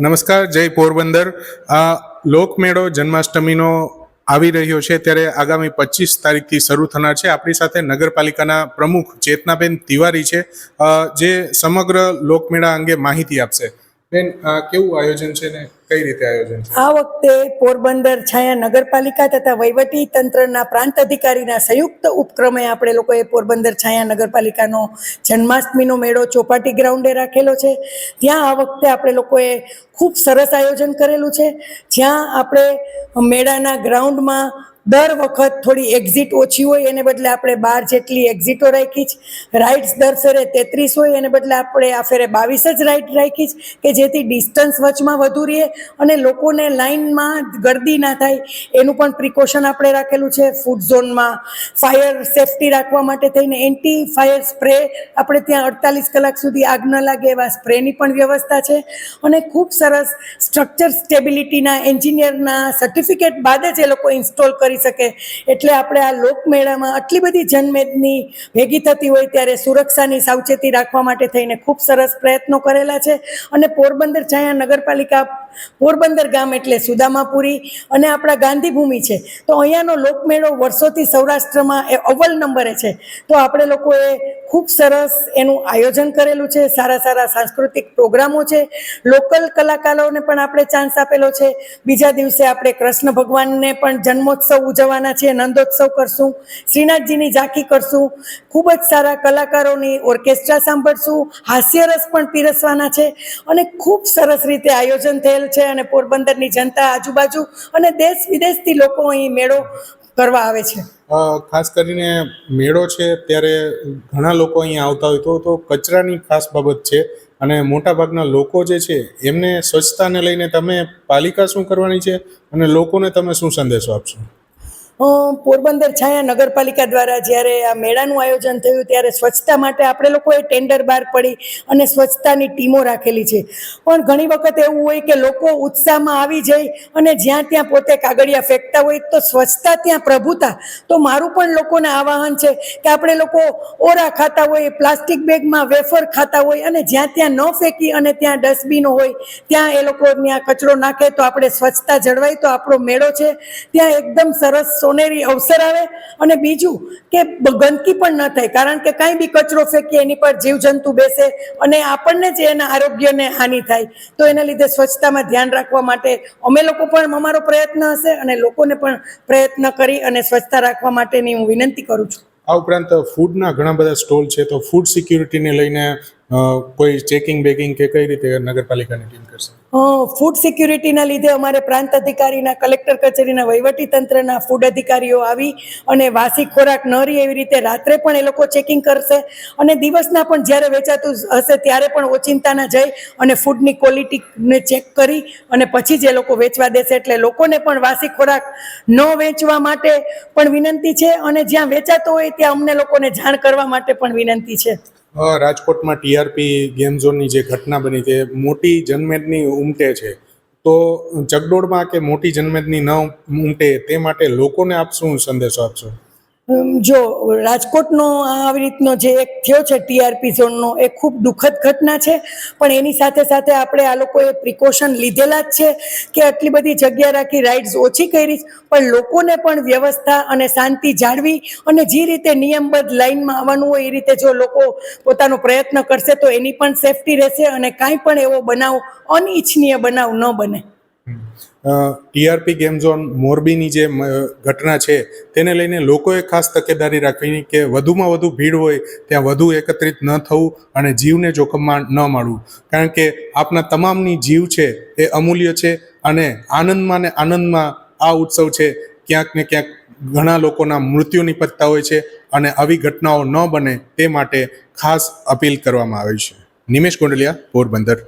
નમસ્કાર, જય પોરબંદર. આ લોકમેળો જન્માષ્ટમીનો આવી રહ્યો છે ત્યારે આગામી પચીસ તારીખથી શરૂ થનાર છે. આપણી સાથે નગરપાલિકાના પ્રમુખ ચેતનાબેન તિવારી છે. જે સમગ્ર લોકમેળા અંગે માહિતી આપશે. બેન કેવું આયોજન છે ને કઈ રીતે આયોજન છે? આ વખતે પોરબંદર છાયા નગરપાલિકા તથા વહીવટી તંત્રના પ્રાંત અધિકારીના સંયુક્ત ઉપક્રમે આપણે લોકોએ પોરબંદર છાયા નગરપાલિકાનો જન્માષ્ટમીનો મેળો ચોપાટી ગ્રાઉન્ડે રાખેલો છે. ત્યાં આ વખતે આપણે લોકોએ ખૂબ સરસ આયોજન કરેલું છે. જ્યાં આપણે મેળાના ગ્રાઉન્ડમાં દર વખત થોડી એક્ઝિટ ઓછી હોય એને બદલે આપણે બાર જેટલી એક્ઝિટો રાખી છે. રાઇડ્સ દર ફેરે તેત્રીસ હોય એને બદલે આપણે આ ફેરે બાવીસ જ રાઇડ રાખી કે જેથી ડિસ્ટન્સ વચમાં વધુ રહે અને લોકોને લાઇનમાં ગરદી ના થાય. એનું પણ પ્રિકોશન આપણે રાખેલું છે. ફૂડ ઝોનમાં ફાયર સેફટી રાખવા માટે થઈને એન્ટી ફાયર સ્પ્રે આપણે ત્યાં અડતાલીસ કલાક સુધી આગ ન લાગે એવા સ્પ્રેની પણ વ્યવસ્થા છે. અને ખૂબ સરસ સ્ટ્રક્ચર સ્ટેબિલિટીના એન્જિનિયરના સર્ટિફિકેટ બાદ જ એ લોકો ઇન્સ્ટોલ કરી શકે. એટલે આપણે આ લોકમેળામાં આટલી બધી જનમેદની ભેગી થતી હોય ત્યારે સુરક્ષાની સાવચેતી રાખવા માટે થઈને ખૂબ સરસ પ્રયત્નો કરેલા છે. અને પોરબંદર છાયા નગરપાલિકા, પોરબંદર ગામ એટલે સુદામાપુરી અને આપણા ગાંધીભૂમિ છે. તો અહીંયાનો લોકમેળો વર્ષોથી સૌરાષ્ટ્રમાં એ અવ્વલ નંબરે છે. તો આપણે લોકોએ ખૂબ સરસ એનું આયોજન કરેલું છે. સારા સારા સાંસ્કૃતિક પ્રોગ્રામો છે. લોકલ કલાકારોને પણ આપણે ચાન્સ આપેલો છે. બીજા દિવસે આપણે કૃષ્ણ ભગવાનને પણ જન્મોત્સવ ઉજવવાના છે. નંદોત્સવ કરશું. શ્રીનાથજીની ઝાંખી કરશું. ખૂબ જ સારા કલાકારોની ઓર્કેસ્ટ્રા સાંભળશું. હાસ્યરસ પણ પીરસવાના છે અને ખૂબ સરસ રીતે આયોજન થયેલ છે અને પોરબંદરની જનતા આજુબાજુ અને દેશ વિદેશથી લોકો અહીં મેળો કરવા આવે છે. ખાસ કરીને મેળો છે ત્યારે ઘણા લોકો અહીંયા આવતા હોય તો તો કચરાની ખાસ બાબત છે અને મોટાભાગના લોકો જે છે એમને સ્વચ્છતાને લઈને તમે પાલિકા શું કરવાની છે અને લોકોને તમે શું સંદેશો આપશો? પોરબંદર છાયા નગરપાલિકા દ્વારા જ્યારે આ મેળાનું આયોજન થયું ત્યારે સ્વચ્છતા માટે આપણે લોકોએ ટેન્ડર બહાર પડી અને સ્વચ્છતાની ટીમો રાખેલી છે. પણ ઘણી વખત એવું હોય કે લોકો ઉત્સાહમાં આવી જાય અને જ્યાં ત્યાં પોતે કાગળિયા ફેંકતા હોય તો સ્વચ્છતા ત્યાં પ્રભુતા તો મારું પણ લોકોને આવાહન છે કે આપણે લોકો ઓરા ખાતા હોય, પ્લાસ્ટિક બેગમાં વેફર ખાતા હોય અને જ્યાં ત્યાં ન ફેંકી અને ત્યાં ડસ્ટબિનો હોય, ત્યાં એ લોકો ત્યાં કચરો નાખે તો આપણે સ્વચ્છતા જળવાય તો આપણો મેળો છે. ત્યાં એકદમ સરસ સોનેરી અવસર આવે અને બીજું કે ગંદકી પણ ન થાય, કારણ કે કાંઈ બી કચરો ફેંકીએ, એની પર જીવજંતુ બેસે અને આપણને જ એના આરોગ્યને હાનિ થાય, તો એના લીધે સ્વચ્છતામાં ધ્યાન રાખવા માટે અમે લોકો પણ અમારો પ્રયત્ન હશે અને લોકોને પણ પ્રયત્ન કરી અને સ્વચ્છતા રાખવા માટેની હું વિનંતી કરું છું. આ ઉપરાંત ફૂડના ઘણા બધા સ્ટોલ છે, તો ફૂડ સિક્યુરિટીને લઈને કોઈ ચેકિંગ બેકિંગ કે કઈ રીતે નગરપાલિકાની ટીમ કરશે? ફૂડ સિક્યુરિટીના લીધે અમારે પ્રાંત અધિકારીના, કલેક્ટર કચેરીના, વહીવટી તંત્રના ફૂડ અધિકારીઓ આવી અને વાસી ખોરાક ન રહી એવી રીતે રાત્રે પણ એ લોકો ચેકિંગ કરશે. અને દિવસના પણ જ્યારે વેચાતું હશે ત્યારે પણ ઓચિંતાના જઈ અને ફૂડની ક્વોલિટીને ચેક કરી અને પછી જ એ લોકો વેચવા દેશે. એટલે લોકોને પણ વાસી ખોરાક ન વેચવા માટે પણ વિનંતી છે અને જ્યાં વેચાતો હોય ત્યાં અમને લોકોને જાણ કરવા માટે પણ વિનંતી છે. રાજકોટમાં ટીઆરપી ગેમ ઝોનની જે ઘટના બની તે મોટી જનમેદની ઉમટે છે. તો ચગડોળમાં કે મોટી જનમેદની ન ઉમટે તે માટે લોકોને આપ શું સંદેશો આપશો? જો રાજકોટનો આવી રીતનો જે એક થયો છે ટીઆરપી ઝોનનો, એ ખૂબ દુઃખદ ઘટના છે. પણ એની સાથે સાથે આપણે આ લોકોએ પ્રિકોશન લીધેલા જ છે કે આટલી બધી જગ્યા રાખી રાઇડ્સ ઓછી કરી. પણ લોકોને પણ વ્યવસ્થા અને શાંતિ જાળવી અને જે રીતે નિયમબદ્ધ લાઇનમાં આવવાનું હોય એ રીતે જો લોકો પોતાનો પ્રયત્ન કરશે તો એની પણ સેફટી રહેશે અને કાંઈ પણ એવો બનાવ અનિચ્છનીય બનાવ ન બને. ટીઆરપી ગેમ ઝોન મોરબીની જે ઘટના છે, તેને લઈને લોકોએ ખાસ તકેદારી રાખવી કે વધુમાં વધુ ભીડ હોય, ત્યાં વધુ એકત્રિત ન થવું અને જીવને જોખમમાં ન મળવું કારણ કે આપના તમામની જીવ છે, એ અમૂલ્ય છે અને આનંદમાં ને આનંદમાં આ ઉત્સવ છે, ક્યાંક ને ક્યાંક ઘણા લોકોના મૃત્યુ નિપજતા હોય છે અને આવી ઘટનાઓ ન બને તે માટે ખાસ અપીલ કરવામાં આવી છે. નિમેશ ગોંડલિયા, પોરબંદર.